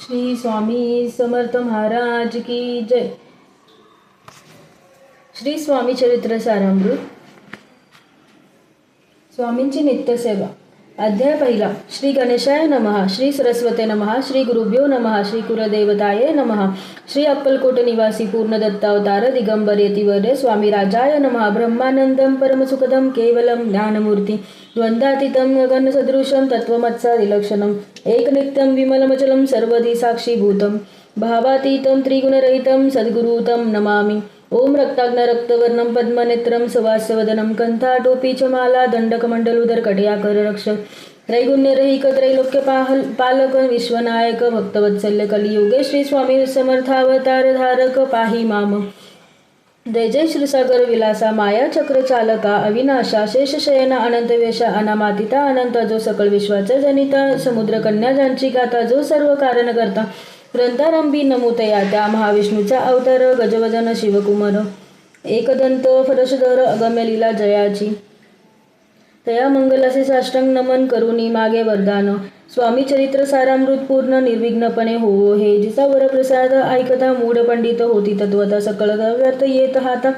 श्री स्वामी समर्थ महाराज की जय. श्री स्वामी चरित्र सारामृत. स्वामींची नित्यसेवा अध्याय पहिला. श्री गणेशाय नमः श्री सरस्वते नमः श्री गुरुभ्यो नमः श्री कुलदेवताय नमः श्री अक्कलकोट निवासी पूर्ण दत्तावतार दिगंबर यतिवर्य स्वामी राजाय नमः ब्रह्मानंदम परमसुखदम केवलम ज्ञानमूर्ती द्वंद्वातीतं गगनसदृशं तत्त्वमत्सादिलक्षणम् एकनित्यं विमलमचलं सर्वधी साक्षीभूतं भावातीतं त्रिगुणरहितं सद्गुरुतं नमामि। ओम रक्ताग्न रक्तवर्णं पद्मनेत्रं सवासवदनं कंठाटोपी च माला दंडकमण्डलुदर कटयाकर रक्षक त्रैगुण्यरहिक त्रैलोक्य पाहल पालक विश्वनायक भक्तवत्सल्य कलियुगे श्री स्वामी समर्थावतार धारक पाही माम. जय जय श्रीसागर विलासा माया चक्र चालका अविनाशा शेषशयना अनंत वेशा अनामातिता अनंत जो सकल विश्वाचा जनिता समुद्र कन्या ज्यांची गाता जो सर्व कारण करता ग्रंथारंभी नमूतया त्या महाविष्णूचा अवतार गजवजन शिवकुमार. एकदंत फरशधर अगम्य लीला जयाची. तया मंगलाचे साष्टांग नमन करुनी मागे वरदान. स्वामी चरित्र सारामृत पूर्ण निर्विघ्नपणे होवो हे जिचा वरप्रसाद ऐकता मूढ पंडित होती तत्वता सकळ व्यर्थ येत हाता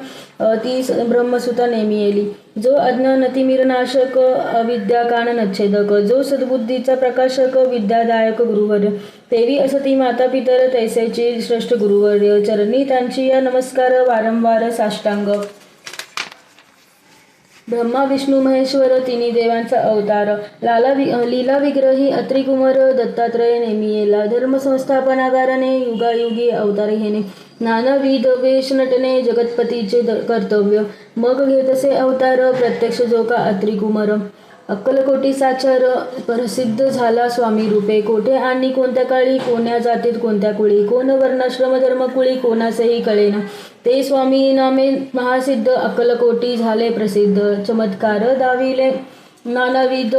ती ब्रह्मसुता नेमी येली. जो अज्ञान अतिमिरनाशक अविद्या कान नच्छेदक जो सद्बुद्धीचा प्रकाशक विद्यादायक गुरुवर्य तेवी असती माता पितर तैसेची श्रेष्ठ गुरुवर्य चरणी त्यांची या नमस्कार वारंवार साष्टांग. ब्रह्मा विष्णू महेश्वर तिन्ही देवांचा अवतार. लाला वि लीला विग्रही अत्रिकुमार दत्तात्रय नेमियेला धर्म संस्थापनागाराने युगायुगी अवतार घेणे. नानाविध वेश नटने जगतपतीचे कर्तव्य. मग घेतसे अवतार प्रत्यक्ष जो का अत्रिकुमार अक्कलकोटी साचार प्रसिद्ध झाला स्वामी रूपे कोठे? आणि कोणत्या काळी कोण्या जातीत कोणत्या कुळी? कोण वर्णाश्रम धर्म कुळी कोणासही कळेना ते स्वामी नामे महासिद्ध अक्कलकोटी झाले प्रसिद्ध. चमत्कार दाविले नानाविध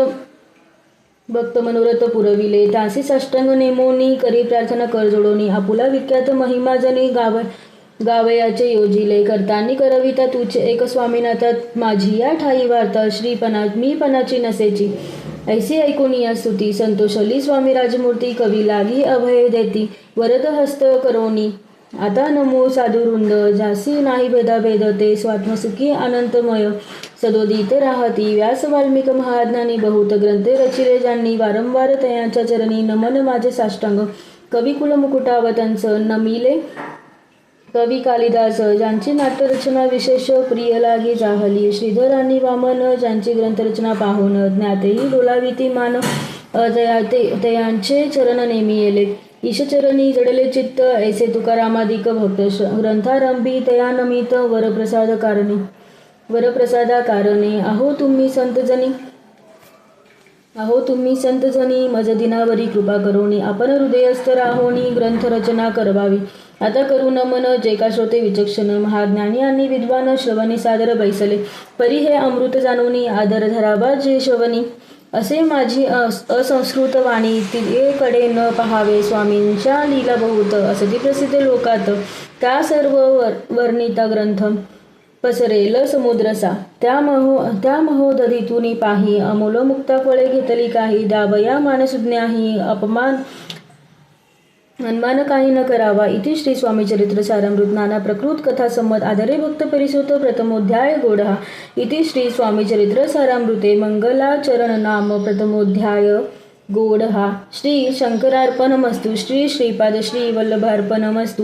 भक्त मनोरथ पुरविले. त्यासी साष्टांग नेमोनी करी प्रार्थना कर जोडोनी. आपुला विख्यात महिमाजनी गाव गावयाचे योजिले करतानी करविता तुझे एक स्वामीनाथात माझी या ठाई वार्ता श्रीपणा मी पणाची नसेची. ऐसी ऐकून या स्तुती संतोषली स्वामी राजमूर्ती कवी लागी अभय देती वरद हस्त करोनी. आता नमो साधुरुंद झासी नाही भेदाभेद ते स्वात्मसुखी अनंतमय. सदोदित राहती व्यास वाल्मिक महाज्ञानी बहुत ग्रंथे रचिले ज्यांनी वारंवार तयांच्या चरणी नमन माझे साष्टांग. कवी कुलमुकुटावतंच नमिले कवी कालिदास ज्यांची नाट्यरचना विशेष प्रिय लागी जाहली. श्रीधर आणि वामन ज्यांची ग्रंथरचना पाहून ज्ञातेही डोलाविती मान तया ते तयांचे चरण नेमी येले. ईशचरणी जडले चित्त ऐसे तुकारामादिक भक्त. श- ग्रंथारंभी तयानमित वरप्रसाद कारणे वरप्रसादा कारणे. अहो तुम्ही संतजनी अहो तुम्ही संतजनी मज दिनावरी कृपा करोनी आपण हृदयस्थ राहोनी ग्रंथ रचना करवावी. आता करू मन जे का श्रोते विचक्षण महाज्ञानी आणि विद्वान श्रवणी सादर बैसले. परी हे अमृत जाणूनी आदर धरावा जे श्रवणी. असे माझी अस- असंस्कृत वाणी तिकडे न पहावे स्वामींच्या लीला बहुत असती प्रसिद्ध लोकात. त्या सर्व वर वर्णिता ग्रंथ. पसरेल समुद्रसा. त्या महो त्या महोदधीतून पाही अमोल मुक्ता फळे घेतली काही. दाबया मानसुज्ञाही अपमान अन्मान काही न करावा. इथे श्री स्वामी चरित्र सारामृत नाना प्रकृत कथा संमत आदरे भक्त परिसोत प्रथमोध्याय गोडहा इथे श्री स्वामी चरित्र सारामृते मंगलाचरण नाम प्रथमोध्याय गोडहा श्री शंकरार्पणमस्तु. श्री श्रीपाद श्री वल्लभार्पणमस्तु.